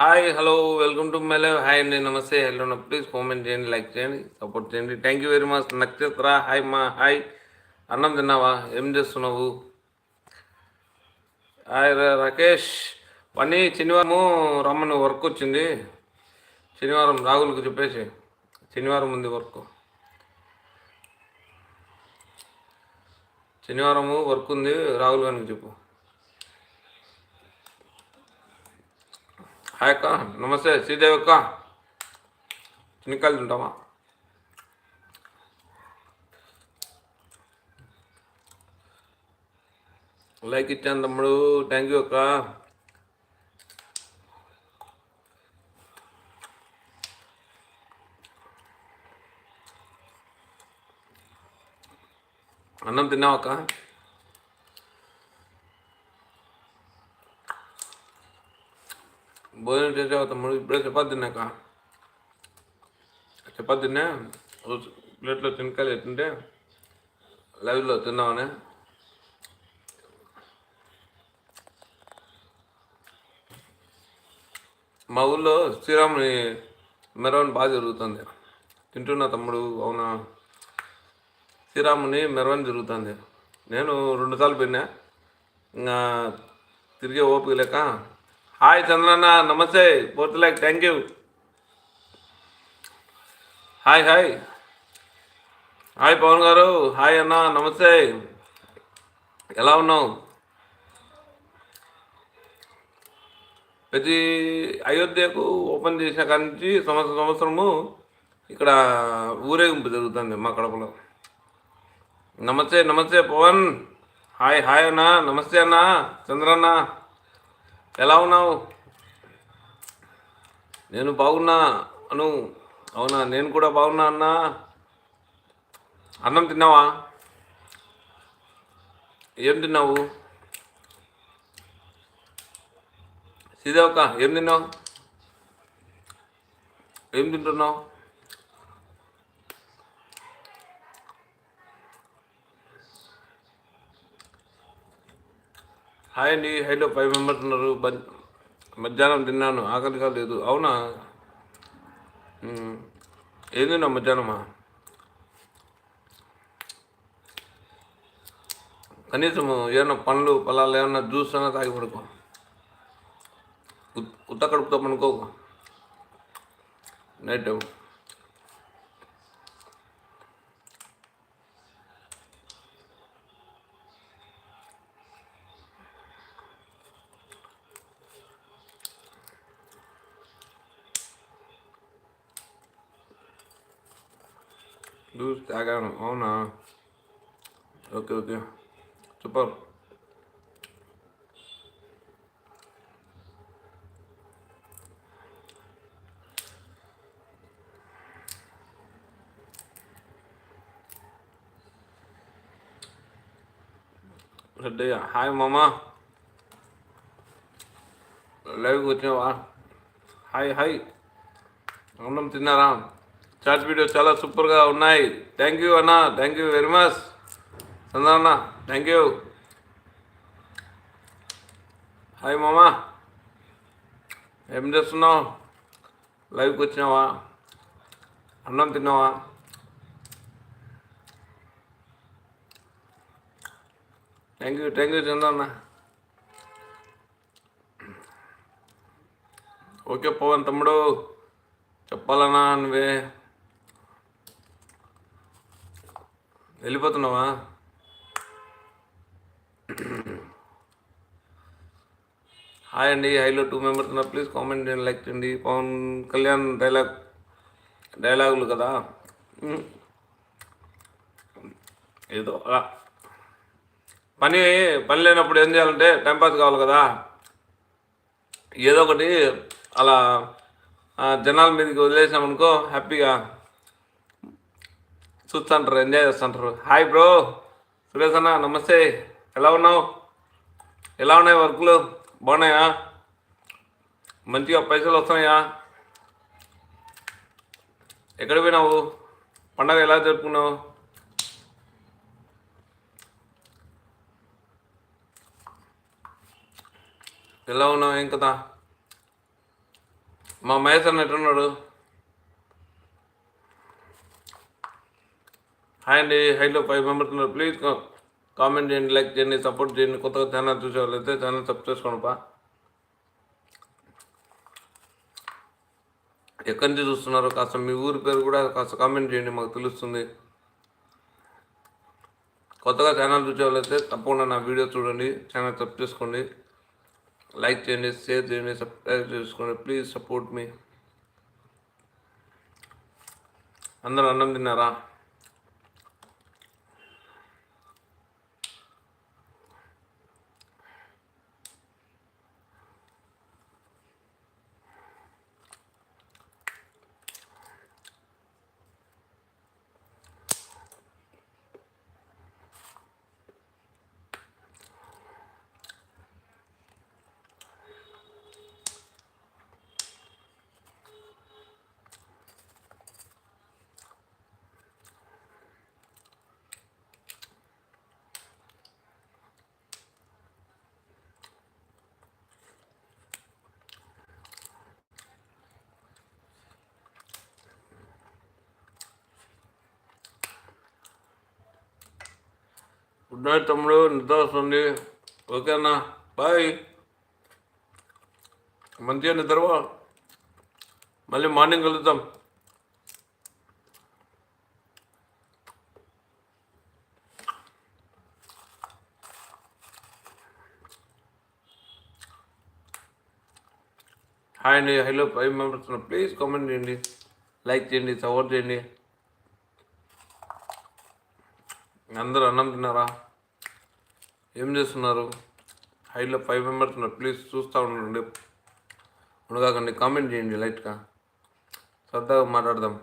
Hi hello welcome to my live hi అండి నమస్తే hello please comment చేయండి like చేయండి సపోర్ట్ చేయండి thank you very much Nakshatra hi మా హాయ్ అన్నం తిన్నావా ఏం చేస్తున్నావు హాయ్ రాకేష్ పని శనివారము రమ్మని వర్క్ వచ్చింది. శనివారం రాహుల్కి చెప్పేసి. శనివారం ఉంది వర్క్ శనివారము వర్క్ ఉంది. రాహుల్ గారికి చెప్పు. హాయ్ అక్క. నమస్తే. శ్రీదేవి అక్క. చిన్నకాయలు తింటామా లైక్ ఇచ్చాను తమ్ముడు. థ్యాంక్ యూ అక్క. అన్నం తిన్నావా అక్క? భోజనం చేసావా తమ్ముడు ఇప్పుడే చపాతి తిన్నాక చపాతి తిన్నా ప్లేట్లో తినకాయలు ఎట్టుంటే లైవ్లో తిన్నామని మా ఊళ్ళో శ్రీరాముని మెరవని బాగా జరుగుతుంది తింటున్నా తమ్ముడు అవునా శ్రీరాముని మెరవని జరుగుతుంది నేను రెండుసార్లు పోయినా ఇంకా తిరిగే ఓపిక లేక హాయ్ చంద్రన్న నమస్తే. Fourth like thank you hi hi. Hi Pavan గారు. హాయ్ అన్న నమస్తే. ఎలా ఉన్నావు? ప్రతి అయోధ్యకు ఓపెన్ చేసిన కాడి నుంచి సంవత్సరం సంవత్సరము ఇక్కడ ఊరేగింపు జరుగుతుంది మా కడపలో. నమస్తే నమస్తే పవన్. హాయ్ హాయ్ అన్న. నమస్తే అన్న. చంద్రన్న. ఎలా ఉన్నావు? నేను బాగున్నా అను. అవునా నేను కూడా బాగున్నా అన్నా. అన్నం తిన్నావా? ఏం తిన్నావు? సీదేవక్క ఏం తిన్నావు? ఏం తింటున్నావు? హాయ్ అండి హైలో ఫైవ్ మెంబర్స్ ఉన్నారు. మధ్యాహ్నం తిన్నాను. ఆకలిగా లేదు. అవునా? ఏం తిన్నావు మధ్యాహ్నమా? కనీసము ఏమన్నా పండ్లు పొలాలు ఏమన్నా జ్యూస్ అయినా తాగి పడుకో. ఉత్త కడుపుతో పనుకో నైట్ టైం జ్యూస్ తాగాను అవునా okay okay super Reddayya hi మామా లైవ్కి వచ్చినావా హాయ్ హాయ్ అన్నం తిన్నారా చాట్ వీడియో చాలా సూపర్గా ఉన్నాయి. థ్యాంక్ యూ అన్న. థ్యాంక్ యూ వెరీ మచ్ చంద్రన్న థ్యాంక్ యూ హాయ్ మామా. ఏం చేస్తున్నావు? లైవ్కి వచ్చినావా? అన్నం తిన్నావా? థ్యాంక్ యూ థ్యాంక్ యూ చంద్రన్న ఓకే పవన్ తమ్ముడు. చెప్పాలన్నా నువ్వే. వెళ్ళిపోతున్నావా? హాయ్ అండి హైలో టూ మెంబర్స్ ఉన్నారు. ప్లీజ్ కామెంట్ చేయండి లైక్ చేయండి. పవన్ కళ్యాణ్ డైలాగ్ డైలాగులు కదా? ఏదో అలా. పని పని లేనప్పుడు ఏం చేయాలంటే టైంపాస్ కావాలి కదా? ఏదో ఒకటి అలా జనాల మీదకి వదిలేసామనుకో హ్యాపీగా చూస్తుంటారు ఎంజాయ్ చేస్తుంటారు. హాయ్ బ్రో సురేష్ అన్న నమస్తే. ఎలా ఉన్నావు? ఎలా ఉన్నాయి వర్క్లు? బాగున్నాయా? మంచిగా పైసలు వస్తున్నాయా? ఎక్కడ పోయినావు? పండగ ఎలా జరుపుకున్నావు? ఎలా ఉన్నావు? ఏం కదా మా మహేష్ అన్న ఎట్లున్నాడు? హాయ్ అండి హైలో ఫైవ్ మెంబర్స్ ఉన్నారు ప్లీజ్ కామెంట్ చేయండి లైక్ చేయండి సపోర్ట్ చేయండి కొత్తగా ఛానల్ చూసే వాళ్ళైతే ఛానల్ సబ్ చేసుకోండిపా. ఎక్కడి నుంచి చూస్తున్నారో? కాస్త మీ ఊరి పేరు కూడా కాస్త కామెంట్ చేయండి మాకు తెలుస్తుంది. కొత్తగా ఛానల్ చూసే వాళ్ళైతే తప్పకుండా నా వీడియో చూడండి ఛానల్ సబ్ చేసుకోండి. లైక్ చేయండి షేర్ చేయండి సబ్స్క్రైబ్ చేసుకోండి. ప్లీజ్ సపోర్ట్ మీ అందరూ అన్నం తిన్నారా? గుడ్ నైట్ తమ్ముడు. నిద్ర వస్తుంది. ఓకేనా బాయ్. మంచిగా నిద్రపో. మళ్ళీ మార్నింగ్ కలుద్దాం. హాయ్ అండి hello five members please comment చేయండి. లైక్ చేయండి. సపోర్ట్ చేయండి. అందరూ అన్నం తిన్నారా? ఏం చేస్తున్నారు? హైలో ఫైవ్ మెంబర్స్ ఉన్నారు. ప్లీజ్ చూస్తూ ఉండండి. ఉండగాకండి కామెంట్ చేయండి లైట్గా. సరదాగా మాట్లాడదాం.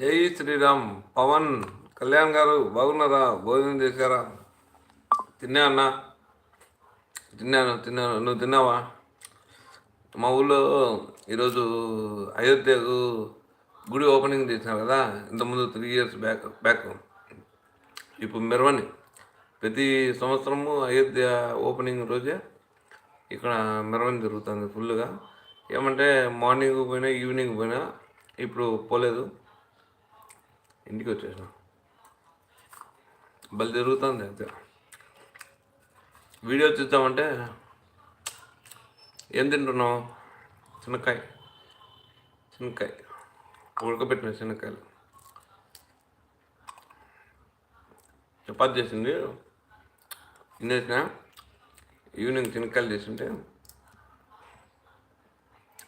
జై శ్రీరామ్. పవన్ కళ్యాణ్ గారు బాగున్నారా? భోజనం చేశారా? తిన్నా అన్నా? తిన్నాను తిన్నాను నువ్వు తిన్నావా? మా ఊళ్ళో ఈరోజు అయోధ్యకు గుడి ఓపెనింగ్ చేసినారు కదా ఇంతకుముందు త్రీ ఇయర్స్ బ్యాక్ బ్యాక్ ఇప్పుడు మెరవని. ప్రతి సంవత్సరము అయోధ్య ఓపెనింగ్ రోజే ఇక్కడ మెరవని జరుగుతుంది ఫుల్గా ఏమంటే మార్నింగ్ పోయినా ఈవినింగ్ పోయినా ఇప్పుడు పోలేదు. ఇంటికి వచ్చేసిన. బలి జరుగుతుంది అంతే. వీడియో చూద్దామంటే ఏం తింటున్నావు? చిన్నకాయ చిన్నకాయ ఉడకబెట్టిన చిన్నకాయలు చపాతి చేసింది. తినేసిన. ఈవినింగ్ చిన్నకాయలు చేసింటే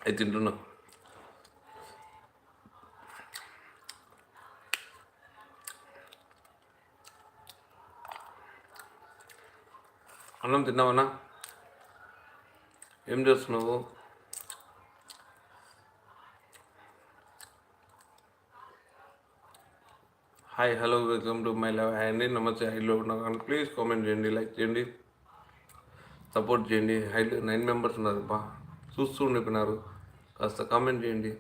అది తింటున్నావు. అన్నం తిన్నావన్నా ఏం చేస్తున్నావు? Hi hello welcome to my love. Hi అండి నమస్తే. హైలో ఉన్నాను ప్లీజ్ కామెంట్ చేయండి లైక్ చేయండి సపోర్ట్ చేయండి. హైలో నైన్ మెంబర్స్ ఉన్నారు బా. చూస్తూ ఉండిపోయినారు. కాస్త కామెంట్ చేయండి.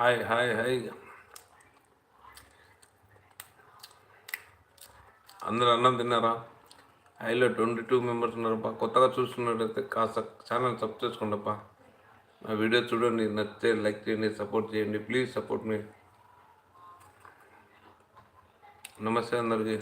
Hi hi hi. అందరూ అన్నం తిన్నారా? హైలో ట్వంటీ టూ మెంబర్స్ ఉన్నారప్పా కొత్తగా చూస్తున్నట్టయితే కాస్త ఛానల్ సబ్ చేసుకోండిప్పా నా వీడియో చూడండి నచ్చితే లైక్ చేయండి సపోర్ట్ చేయండి. ప్లీజ్ సపోర్ట్ మీ. నమస్తే అందరికీ.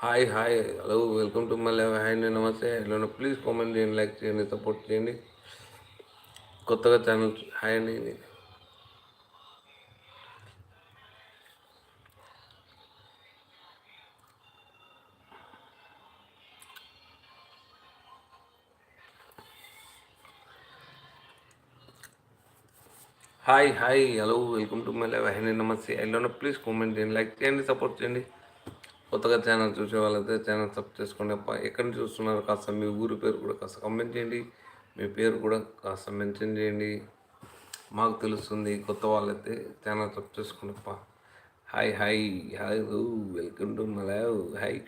Hi hi hello welcome to మళ్ళీ హాయ్ అండి నమస్తే. హలో ప్లీజ్ కామెంట్ చేయండి లైక్ చేయండి సపోర్ట్ చేయండి. కొత్తగా ఛానల్ హాయ్ అండి. Hi hi hello welcome to my live hi నమస్తే ఎల్లో ప్లీజ్ కామెంట్ చేయండి లైక్ చేయండి సపోర్ట్ చేయండి. కొత్తగా ఛానల్ చూసే వాళ్ళైతే ఛానల్ సబ్ చేసుకోండి. అప్ప ఎక్కడ నుంచి చూస్తున్నారు? కాస్త మీ ఊరి పేరు కూడా కాస్త కమెంట్ చేయండి. మీ పేరు కూడా కాస్త మెన్షన్ చేయండి. మాకు తెలుస్తుంది కొత్త వాళ్ళైతే ఛానల్ సబ్ చేసుకోండి. అప్ప hi hi hi welcome to my live hi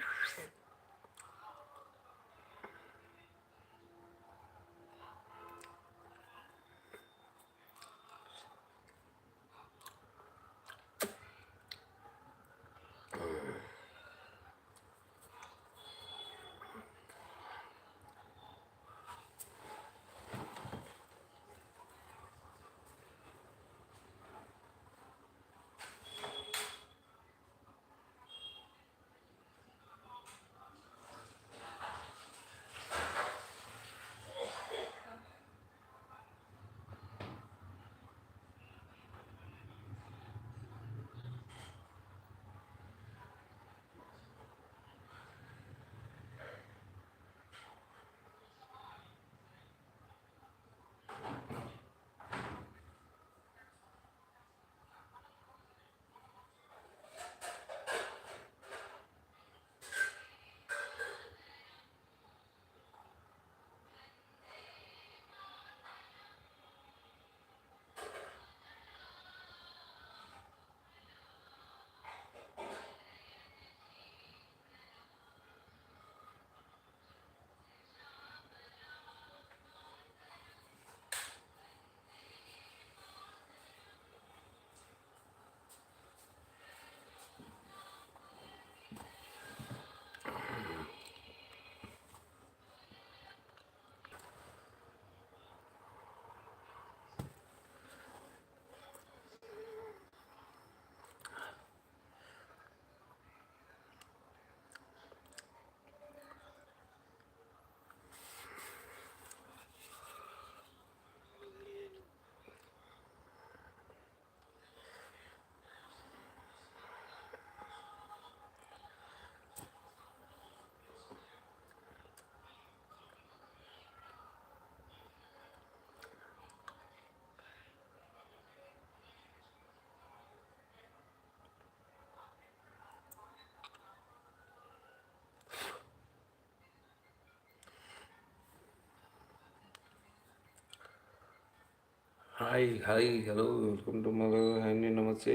hi hi hello welcome to మగ అండి నమస్తే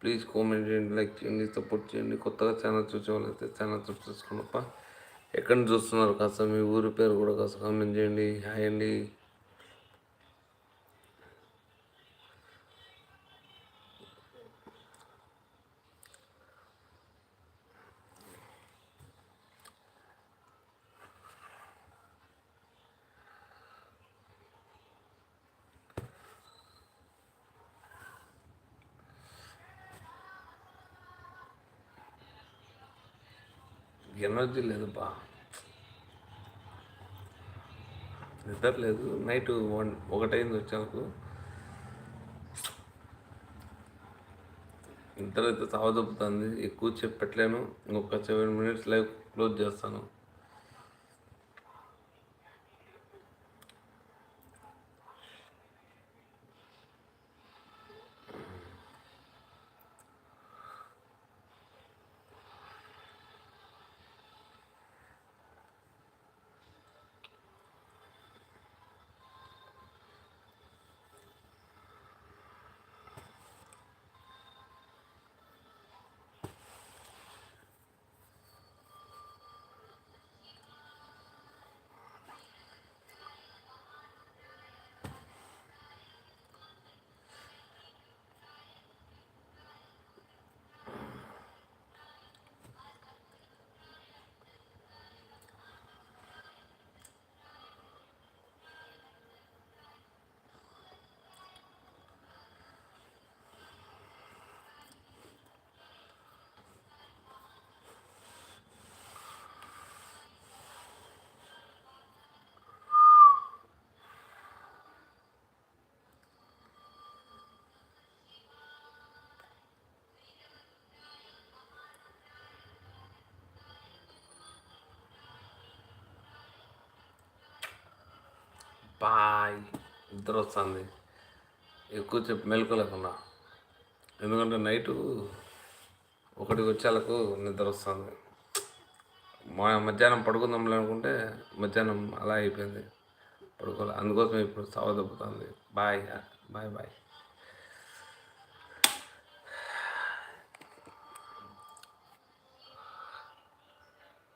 ప్లీజ్ కామెంట్ చేయండి లైక్ చేయండి సపోర్ట్ చేయండి. కొత్తగా ఛానల్ చూసే వాళ్ళైతే ఛానల్ చూసుకోండప్ప ఎక్కడ చూస్తున్నారు కాస్త మీ ఊరి పేరు కూడా కాస్త కామెంట్ చేయండి హాయ్ అండి. ఎనర్జీ లేదుపా నిద్ర లేదు. నైట్ వన్ ఒకటైంది వచ్చాకు నిద్ర అయితే తావదొప్పుతుంది ఎక్కువ చెప్పట్లేను. ఇంకొక సెవెన్ మినిట్స్ లైవ్ క్లోజ్ చేస్తాను. బాయ్ నిద్ర వస్తుంది ఎక్కువ చెప్పి మెలకలేకుండా ఎందుకంటే నైటు ఒకటికి వచ్చేలకు నిద్ర వస్తుంది మా మధ్యాహ్నం పడుకుందాంలే అనుకుంటే మధ్యాహ్నం అలా అయిపోయింది. పడుకోవాలి అందుకోసం ఇప్పుడు సావ బాయ్ బాయ్ బాయ్.